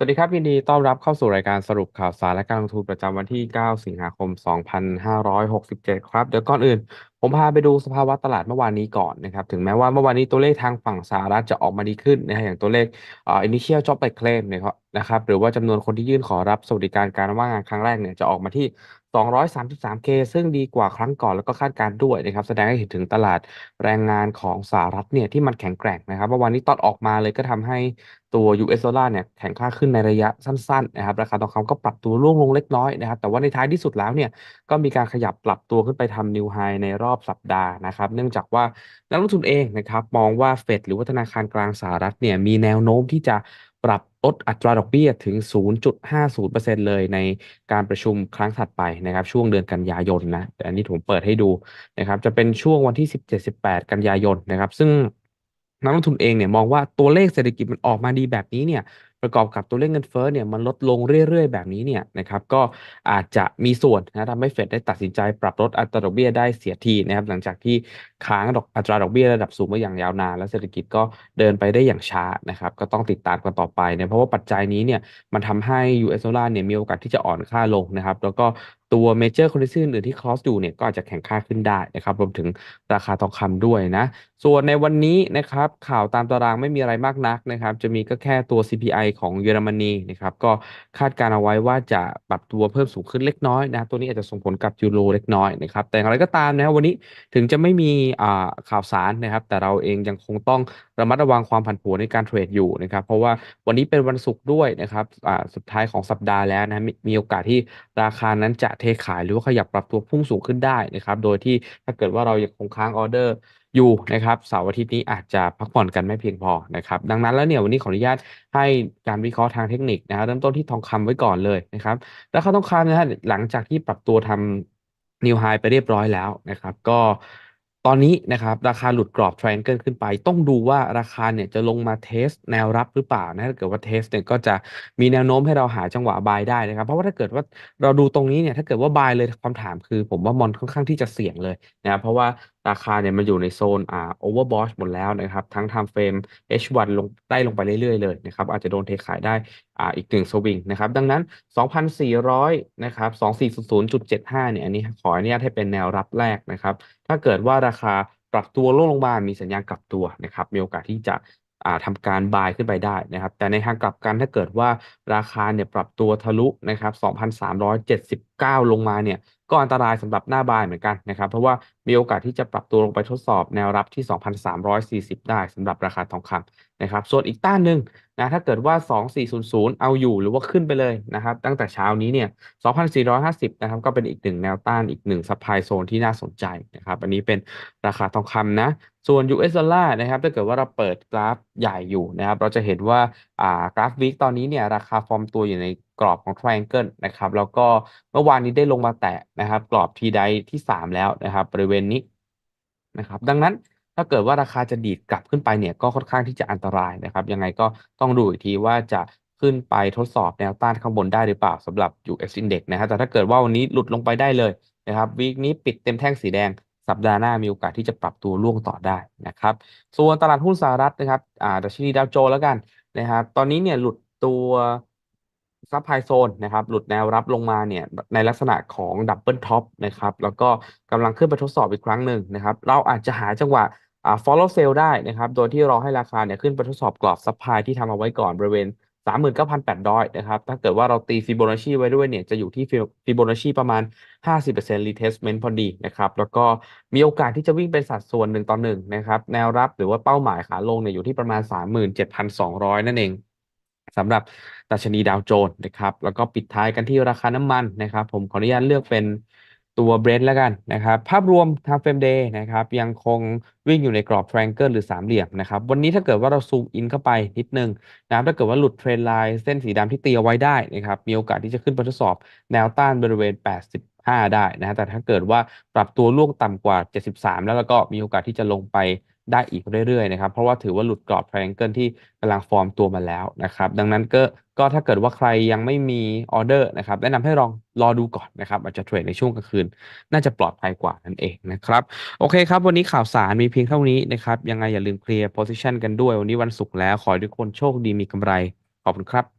สวัสดีครับ ยินดีต้อนรับเข้าสู่รายการสรุปข่าวสารและการลงทุนประจำวันที่ 9 สิงหาคม 2567 ครับ เดี๋ยวก่อนอื่น ผมพาไปดูสภาวะตลาดเมื่อวานนี้ก่อนนะครับ ถึงแม้ว่าเมื่อวานนี้ตัวเลขทางฝั่งสหรัฐจะออกมาดีขึ้นนะฮะอย่างตัวเลขอ่า initial job claim เคลมนะครับ หรือว่าจำนวนคนที่ยื่นขอรับสวัสดิการการว่างงานครั้งแรกเนี่ยจะออกมาที่ 233K ซึ่งดีกว่าครั้งก่อนแล้วก็คาดการด้วยนะครับ แสดงให้เห็นถึงตลาดแรงงานของสหรัฐเนี่ยที่มันแข็งแกร่งนะครับเมื่อวานนี้ตอนออกมาเลยก็ทำให้ตัว US ดอลลาร์เนี่ยแข็งค่าขึ้นในระยะสั้นๆนะครับ ราคาทองคำก็ปรับตัวร่วงลงเล็กน้อยนะครับ แต่ว่าในท้ายที่สุดแล้วเนี่ยก็มีการขยับปรับตัวขึ้นไปทำนิวไฮในรอบสัปดาห์นะครับ เนื่องจากว่านักลงทุนเองนะครับมองว่าเฟดหรือว่าธนาคารกลางสหรัฐเนี่ยมีแนวโน้มที่จะ ปรับลดอัตราดอกเบี้ยถึง 0.50%เลยในการประชุมครั้งถัดไปนะครับ ช่วงเดือนกันยายนนะแต่อันนี้ผมเปิดให้ดูนะครับ จะเป็นช่วงวันที่ 17-18 กันยายนนะครับ ซึ่งนักลงทุนเองเนี่ยมองว่าตัวเลขเศรษฐกิจมันออกมาดีแบบนี้เนี่ย ประกอบกับตัวเลขเงินเฟ้อเนี่ยมันลดลงเรื่อยๆ แบบนี้เนี่ยนะครับก็อาจจะมีส่วนนะทำให้เฟดได้ตัดสินใจปรับลดอัตราดอกเบี้ยได้เสียทีนะครับหลังจากที่ค้างดอกอัตราดอกเบี้ยระดับสูงมาอย่างยาวนาน และเศรษฐกิจก็เดินไปได้อย่างช้านะครับก็ต้องติดตามกันต่อไปเนี่ยเพราะว่าปัจจัยนี้เนี่ยมันทำให้ US ดอลลาร์เนี่ยมีโอกาสที่จะอ่อนค่าลงนะครับแล้วก็ ตัว major currency อื่นที่ cross อยู่เนี่ยก็อาจจะแข็งค่าขึ้นได้นะครับรวมถึงราคาทองคำด้วยนะ ส่วนในวันนี้นะครับข่าวตามตารางไม่มีอะไรมากนักนะครับ จะมีก็แค่ตัว CPI ของเยอรมนีนะครับก็คาดการเอาไว้ว่าจะปรับตัวเพิ่มสูงขึ้นเล็กน้อยนะตัวนี้อาจจะส่งผลกับยูโรเล็กน้อยนะครับแต่อย่างไรก็ตามนะวันนี้ถึงจะไม่มีข่าวสารนะครับ แต่เราเองยังคงต้อง ระมัดระวังความผันผวนในการเทรดอยู่นะครับ เพราะว่าวันนี้เป็นวันศุกร์ด้วยนะครับสุดท้ายของสัปดาห์แล้วนะมมีโอกาสที่ราคานั้นจะเทขายหรือว่าขยับปรับตัวพุ่งสูงขึ้นได้นะครับ โดยที่ถ้าเกิดว่าเรายังคงค้างออเดอร์อยู่นะครับเสาร์อาทิตย์นี้อาจจะพักผ่อนกันไม่เพียงพอนะครับดังนั้นแล้วเนี่ยวันนี้ขออนุญาตให้การวิเคราะห์ทางเทคนิคนะครับเริ่มต้นที่ทองคำไว้ก่อนเลยนะครับราคาทองคำนะฮะหลังจากที่ปรับตัวทำนิวไฮไปเรียบร้อยแล้วนะครับ ก็ ตอนนี้นะครับราคาหลุดกรอบ triangle ขึ้นไป ต้องดูว่าราคาเนี่ยจะลงมาเทสแนวรับหรือเปล่านะถ้าเกิดว่าเทสเนี่ยก็จะมีแนวโน้มให้เราหาจังหวะบายได้นะครับ เพราะว่าถ้าเกิดว่าเราดูตรงนี้เนี่ยถ้าเกิดว่าบายเลยคำถามคือ ผมว่ามอนค่อนข้างที่จะเสี่ยงเลยนะครับเพราะว่า ราคาเนี่ยมันอยู่ในโซนอ่า overbought หมดแล้วนะครับ ทั้ง time frame H1 ลงได้ลงไปเรื่อยๆเลยนะครับ อาจจะโดนเทขายได้อ่าอีกหนึ่งสวิงนะครับ ดังนั้น 2,400 นะครับ2400.75 เนี่ยอันนี้ขออนุญาตให้เป็นแนวรับแรกนะครับ ถ้าเกิดว่าราคาปรับตัวลงลงมา มีสัญญาณกลับตัวนะครับ มีโอกาสที่จะ อ่าทำการบายขึ้นไปได้นะครับ แต่ในทางกลับกันถ้าเกิดว่าราคาเนี่ยปรับตัวทะลุนะครับ 2,379 ลงมาเนี่ยก็อันตรายสำหรับหน้าบายเหมือนกันนะครับ เพราะว่ามีโอกาสที่จะปรับตัวลงไปทดสอบแนวรับที่ 2,340 ได้สำหรับราคาทองคำนะครับ ส่วนอีกต้านหนึ่งนะถ้าเกิดว่า 2400 เอาอยู่หรือว่าขึ้นไปเลยนะครับ ตั้งแต่เช้านี้เนี่ย 2,450 นะครับ ก็เป็นอีกหนึ่งแนวต้านอีกหนึ่งซัพพลายโซนที่น่าสนใจนะครับ อันนี้เป็นราคาทองคำนะ ส่วน US ดอลลาร์นะครับถ้าเกิดว่าเราเปิดกราฟใหญ่อยู่นะครับ เราจะเห็นว่าอ่ากราฟวิกตอนนี้เนี่ยราคาฟอร์มตัวอยู่ในกรอบของ triangle นะครับ แล้วก็เมื่อวานนี้ได้ลงมาแตะนะครับ กรอบทีไดที่ 3 แล้วนะครับ บริเวณนี้นะครับ ดังนั้นถ้าเกิดว่าราคาจะดีดกลับขึ้นไปเนี่ยก็ค่อนข้างที่จะอันตรายนะครับ ยังไงก็ต้องดูอีกทีว่าจะขึ้นไปทดสอบแนวต้านข้างบนได้หรือเปล่าสำหรับ US Index นะครับแต่ถ้าเกิดว่าวันนี้หลุดลงไปได้เลยนะครับวีคนี้ปิดเต็มแท่งสีแดง สัปดาห์หน้ามีโอกาสที่จะปรับตัวล่วงต่อได้นะครับ ส่วนตลาดหุ้นสหรัฐนะครับอ่าดัชนีดาวโจนส์แล้วกันนะครับ ตอนนี้เนี่ยหลุดตัวซับไพโซนนะครับ หลุดแนวรับลงมาเนี่ยในลักษณะของดับเบิลท็อปนะครับ แล้วก็กำลังขึ้นไปทดสอบอีกครั้งหนึ่งนะครับ เราอาจจะหาจังหวะอ่า follow sell ได้นะครับ โดยที่รอให้ราคาเนี่ยขึ้นไปทดสอบกรอบซับไพที่ทำเอาไว้ก่อนบริเวณ 39,800นะครับ ถ้าเกิดว่าเราตีฟิโบนัชชีไว้ด้วยเนี่ย จะอยู่ที่ฟิโบนัชชีประมาณ50% retestment พอดีนะครับ แล้วก็มีโอกาสที่จะวิ่งเป็นสัดส่วนหนึ่งต่อหนึ่งนะครับ แนวรับหรือว่าเป้าหมายขาลงเนี่ยอยู่ที่ประมาณ37,200นั่นเองสำหรับดัชนีดาวโจนส์นะครับ แล้วก็ปิดท้ายกันที่ราคาน้ำมันนะครับ ผมขออนุญาตเลือกเป็น ตัวเบรนท์แล้วกันนะครับ ภาพรวมทางเฟรมเดย์นะครับ ยังคงวิ่งอยู่ในกรอบ triangle หรือสามเหลี่ยมนะครับ วันนี้ถ้าเกิดว่าเราซูมอินเข้าไปนิดนึงนะครับถ้าเกิดว่าหลุดเทรนไลน์เส้นสีดำที่ตีเอาไว้ได้นะครับ มีโอกาสที่จะขึ้นไปทดสอบแนวต้านบริเวณ 85 ได้นะแต่ถ้าเกิดว่าปรับตัวล่วงต่ำกว่า 73 แล้วแล้วก็มีโอกาสที่จะลงไป ได้อีกเรื่อยๆนะครับ เพราะว่าถือว่าหลุดกรอบ triangle ที่กำลังฟอร์มตัวมาแล้วนะครับ ดังนั้นก็ก็ถ้าเกิดว่าใครยังไม่มีออเดอร์นะครับแนะนำให้ลองรอดูก่อนนะครับ อาจจะเทรดในช่วงกลางคืน น่าจะปลอดภัยกว่านั่นเองนะครับ โอเคครับ วันนี้ข่าวสารมีเพียงเท่านี้นะครับ ยังไงอย่าลืมเคลียร์โพซิชันกันด้วย วันนี้วันศุกร์แล้ว ขอให้ทุกคนโชคดีมีกำไร ขอบคุณครับ